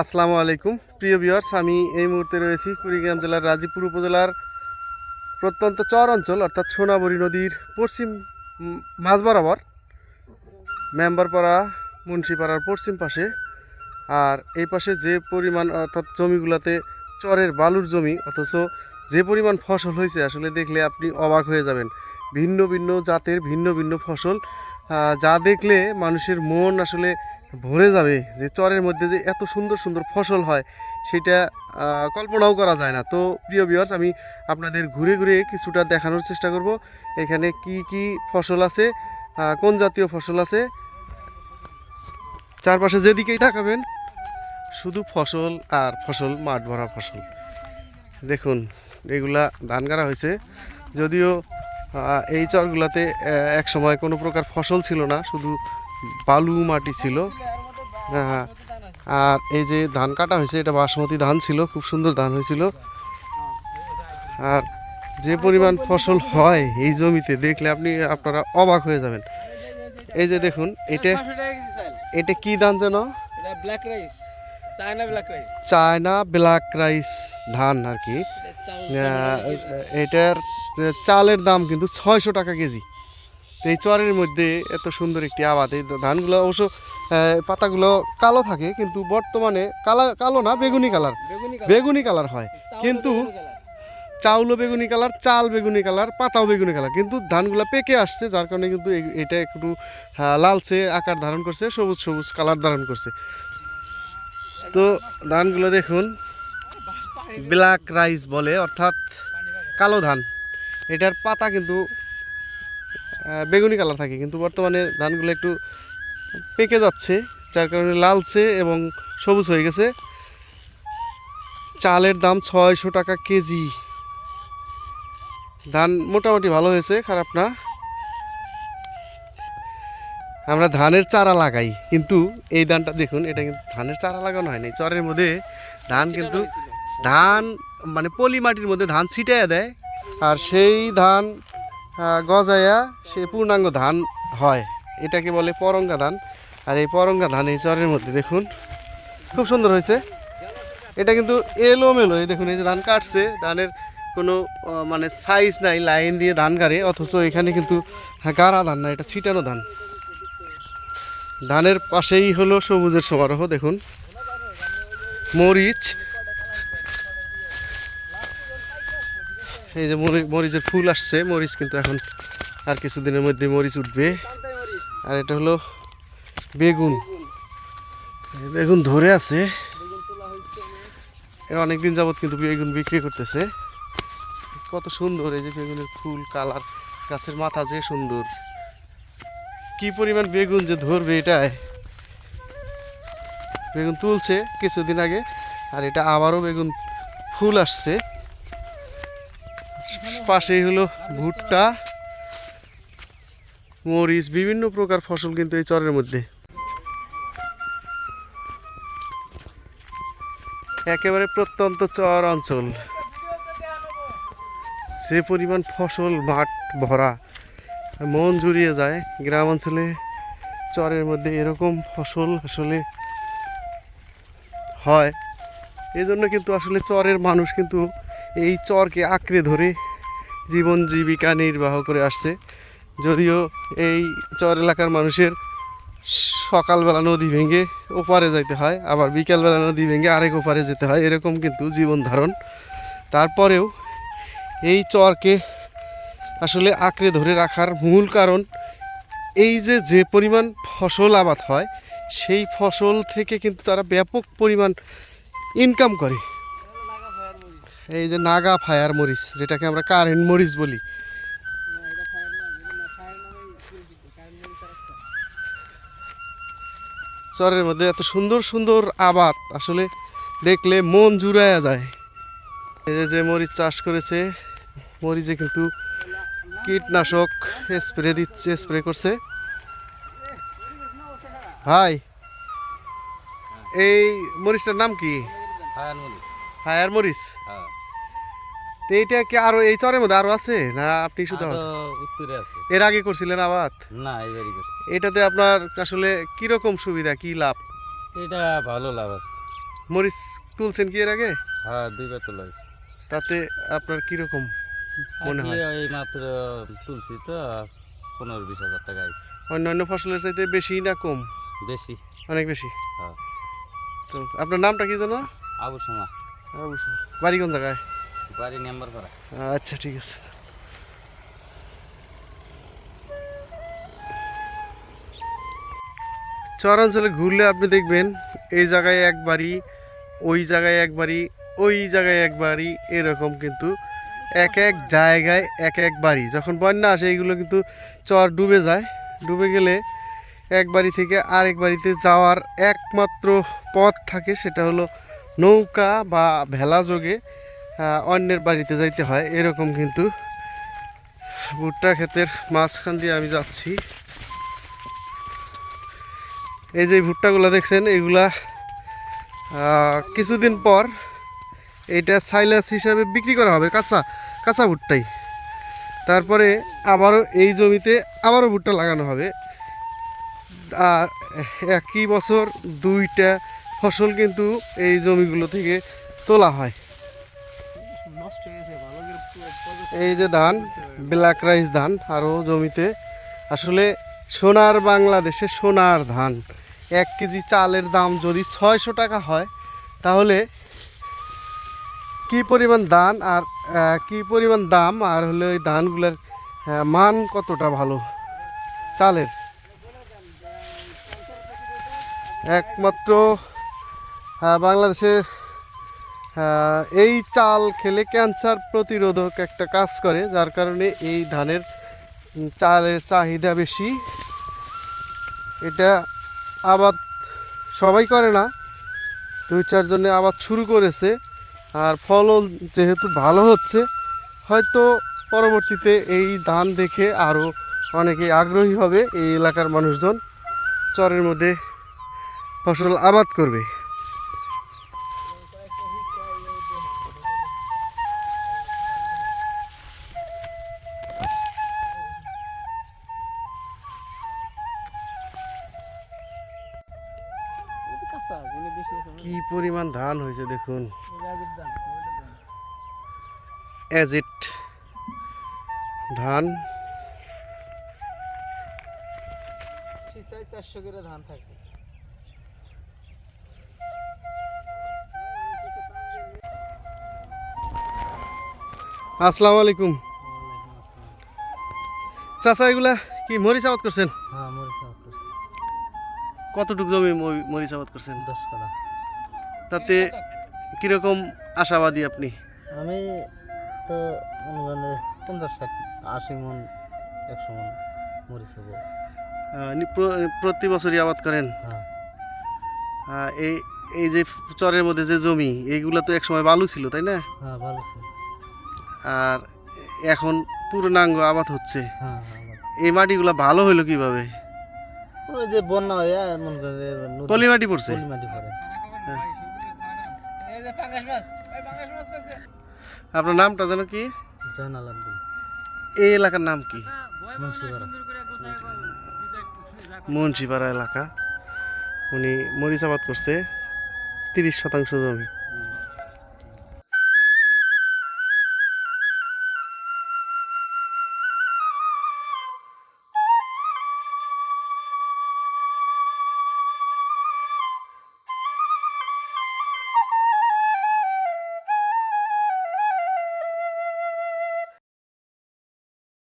আসসালামু আলাইকুম। প্রিয় ভিউয়ার্স, আমি এই মুহূর্তে রয়েছি কুড়িগ্রাম জেলার রাজীবপুর উপজেলার প্রত্যন্ত চর অঞ্চল, অর্থাৎ সোনাবরী নদীর পশ্চিম মাঝ বরাবর, মেম্বারপাড়া, মুন্সিপাড়ার পশ্চিম পাশে। আর এই পাশে যে পরিমাণ, অর্থাৎ জমিগুলোতে চরের বালুর জমি, অথচ যে পরিমাণ ফসল হয়েছে, আসলে দেখলে আপনি অবাক হয়ে যাবেন। ভিন্ন ভিন্ন জাতের ভিন্ন ভিন্ন ফসল যা দেখলে মানুষের মন আসলে ভরে যাবে যে চরের মধ্যে যে এত সুন্দর সুন্দর ফসল হয়, সেটা কল্পনাও করা যায় না। তো প্রিয় ভিউয়ার্স আমি আপনাদের ঘুরে ঘুরে কিছুটা দেখানোর চেষ্টা করব। এখানে কি কি ফসল আছে কোন জাতীয় ফসল আছে? চারপাশে যেদিকেই তাকাবেন, শুধু ফসল আর ফসল, মাঠ ভরা ফসল। দেখুন, এগুলা ধান গাড়া হয়েছে। যদিও এই চরগুলাতে এক সময় কোনো প্রকার ফসল ছিল না, শুধু বালু মাটি ছিল। আর এই যে ধান কাটা হয়েছে এটা বাসমতি ধান ছিল খুব সুন্দর ধান হয়েছিল। আর যে পরিমাণ ফসল হয় এই জমিতে দেখলে আপনি আপনারা অবাক হয়ে যাবেন। এই যে দেখুন এটা এটা কি ধান যেন? Black rice China black rice ধান আর কি। এটার চালের দাম কিন্তু ছয়শো টাকা কেজি। তো এই চরের মধ্যে এত সুন্দর একটি আবাদ এই ধানগুলো অবশ্য পাতাগুলো কালো থাকে কিন্তু বর্তমানে কালা কালো না বেগুনি কালার। বেগুনি কালার। হয়। কিন্তু চাউলও বেগুনি কালার চাল বেগুনি কালার পাতাও বেগুনি কালার। কিন্তু ধানগুলো পেকে আসছে যার কারণে কিন্তু এটা একটু লালচে আকার ধারণ করছে সবুজ সবুজ কালার ধারণ করছে। তো ধানগুলো দেখুন ব্ল্যাক রাইস বলে অর্থাৎ কালো ধান। এটার পাতা কিন্তু বেগুনি কালার থাকে কিন্তু বর্তমানে ধানগুলো একটু পেকে যাচ্ছে যার কারণে লালচে এবং সবুজ হয়ে গেছে। চালের দাম ছয়শো টাকা কেজি। ধান মোটামুটি ভালো হয়েছে খারাপ না। আমরা ধানের চারা লাগাই কিন্তু এই ধানটা দেখুন এটা কিন্তু ধানের চারা লাগানো হয়নি। চরের মধ্যে ধান কিন্তু ধান মানে পলি মাটির মধ্যে ধান ছিটাইয়া দেয় আর সেই ধান গজাইয়া সে পূর্ণাঙ্গ ধান হয়। এটাকে বলে পরঙ্গা ধান। আর এই পরঙ্গা ধান এই চরের মধ্যে দেখুন, খুব সুন্দর হয়েছে। এটা কিন্তু এলোমেলো, এই দেখুন, এই যে ধান কাটছে, ধানের কোনো মানে সাইজ নাই লাইন দিয়ে ধান গাড়ে অথচ এখানে কিন্তু গাড়া ধান না, এটা ছিটানো ধান। ধানের পাশেই হলো সবুজের সমারোহ, দেখুন। মরিচ। এই যে মরি- মরিচের ফুল আসছে, মরিচ কিন্তু এখন আর কিছুদিনের মধ্যে মরিচ উঠবে। আর এটা হলো বেগুন। বেগুন ধরে আছে। এর অনেকদিন যাবত কিন্তু বেগুন বিক্রি করতেছে। কত সুন্দর এই যে বেগুনের ফুল, কালার, গাছের মাথা যে সুন্দর। কি পরিমাণ বেগুন যে ধরবে এটায় বেগুন তুলছে কিছুদিন আগে, আর এটা আবারও বেগুন ফুল আসছে। পাশেই হলো ভুট্টা। মরিচ, বিভিন্ন প্রকার ফসল কিন্তু এই চরের মধ্যে। একেবারে প্রত্যন্ত চর অঞ্চল। যে পরিমাণ ফসল, মাঠ ভরা, মন জুড়িয়ে যায় গ্রাম অঞ্চলে, চরের মধ্যে এরকম ফসল আসলে হয়। এই জন্য কিন্তু আসলে চরের মানুষ কিন্তু এই চরকে আঁকড়ে ধরে জীবন জীবিকা নির্বাহ করে আসছে। যদিও এই চর এলাকার মানুষের সকালবেলা নদী ভেঙে ওপারে যাইতে হয়, আবার বিকালবেলা নদী ভেঙে আরেক ওপারে যেতে হয়, এরকম কিন্তু জীবন ধারণ। তারপরেও এই চরকে আসলে আঁকড়ে ধরে রাখার মূল কারণ এই যে যে পরিমাণ ফসল আবাদ হয়, সেই ফসল থেকে কিন্তু তারা ব্যাপক পরিমাণ ইনকাম করে। এই যে নাগা ফায়ার মরিচ, যেটাকে আমরা কারেন্ট মরিচ বলি চরের মধ্যে এত সুন্দর সুন্দর আবাদ। আসলে দেখলে মন জুড়ায়া যায়। এই যে মরিচ চাষ করেছে মরিচে কিন্তু কীটনাশক স্প্রে দিচ্ছে স্প্রে করছে। ভাই এই মরিচটার নাম কি? ফায়ার মরিচ? হ্যাঁ। তো এইটা কি আরও এই চরের মধ্যে আরও আছে? না আপনি শুধু উত্তরে আছে। এর আগে করছিলেন আবাদ? না এবারই করছি। এটাতে আপনার আসলে কীরকম সুবিধা কি লাভ? এটা ভালো লাভ আছে। মরিচ তুলছেন কি এর আগে? হ্যাঁ দুইবার তোলা হয়েছে। তাতে আপনার কীরকম মনে হয়? এই মাত্র তুলছি তো পনেরো বিশ হাজার টাকা আইছে অন্যান্য ফসলের চাইতে বেশি না কম? বেশি। অনেক বেশি? হ্যাঁ। তো আপনার নামটা কি জানো আবু সমা। বাড়ি কোন জায়গায়? বাড়ি নাম্বার করা। আচ্ছা ঠিক আছে। চরাঞ্চলে ঘুরলে আপনি দেখবেন, এই জায়গায় এক বাড়ি, ওই জায়গায় এক বাড়ি, ওই জায়গায় এক বাড়ি, এরকম কিন্তু এক এক জায়গায় এক এক বাড়ি। যখন বন্যা আসে, এইগুলো কিন্তু চর ডুবে যায়। ডুবে গেলে এক বাড়ি থেকে আরেক বাড়িতে যাওয়ার একমাত্র পথ থাকে, সেটা হলো নৌকা বা ভেলা যোগে। অন্যের বাড়িতে যাইতে হয়, এরকম কিন্তু ভুট্টা ক্ষেতের মাঝখান দিয়ে আমি যাচ্ছি। এই যে ভুট্টাগুলো দেখছেন, এগুলা কিছুদিন পর এটা সাইলাস হিসাবে বিক্রি করা হবে, কাঁচা কাঁচা ভুট্টাই। তারপরে আবারও এই জমিতে আবারও ভুট্টা লাগানো হবে। আর একই বছর দুইটা ফসল কিন্তু এই জমিগুলো থেকে তোলা হয়। এই যে ধান, ব্ল্যাক রাইস ধান আরও জমিতে। আসলে সোনার বাংলাদেশে সোনার ধান, এক কেজি চালের দাম যদি ছয়শো টাকা হয়, তাহলে কি পরিমাণ ধান আর কি পরিমাণ দাম আর হলে ওই ধানগুলোর মান কতটা ভালো? চালের। একমাত্র বাংলাদেশের এই চাল খেলে ক্যান্সার প্রতিরোধক একটা কাজ করে, যার কারণে এই ধানের চালের চাহিদা বেশি। এটা আবাদ সবাই করে না, দুই চারজনে আবাদ শুরু করেছে, আর ফলন যেহেতু ভালো হচ্ছে, হয়তো পরবর্তীতে এই ধান দেখে আরও অনেকে আগ্রহী হবে, এই এলাকার মানুষজন চরের মধ্যে ফসল আবাদ করবে। কি পরিমাণ ধান হয়েছে দেখুন। দাম। অ্যাজিট ধান। চারশো করে ধান থাকে। আসসালামু আলাইকুম। চাচা এগুলা কি মরিচ আবাদ করছেন? হ্যাঁ মরিচ আবাদ করছি। কতটুক জমি মরিচ আবাদ করছেন? দশ কালা তাতে কীরকম আশাবাদী আপনি? আমি তো অনুমানে পঞ্চাশ ষাট আশি মন একশো মন মরিচ হব প্রতি বছরই আবাদ করেন? হ্যাঁ। এই এই যে চরের মধ্যে যে জমি এইগুলা তো একসময় বালু ছিল তাই না? হ্যাঁ ভালো ছিল। আর এখন পূর্ণাঙ্গ আবাদ হচ্ছে। হ্যাঁ এই মাটিগুলা ভালো হইল কীভাবে? ওই যে বন্যা হয়ে মন করে পলি মাটি পড়ছে? পলি মাটি পড়ে আপনার নামটা যেন কি? জয়নাল আব্দুল এই এলাকার নাম কি? মুন্সিপাড়া এলাকা। উনি মরিচ আবাদ করছে তিরিশ শতাংশ জমি।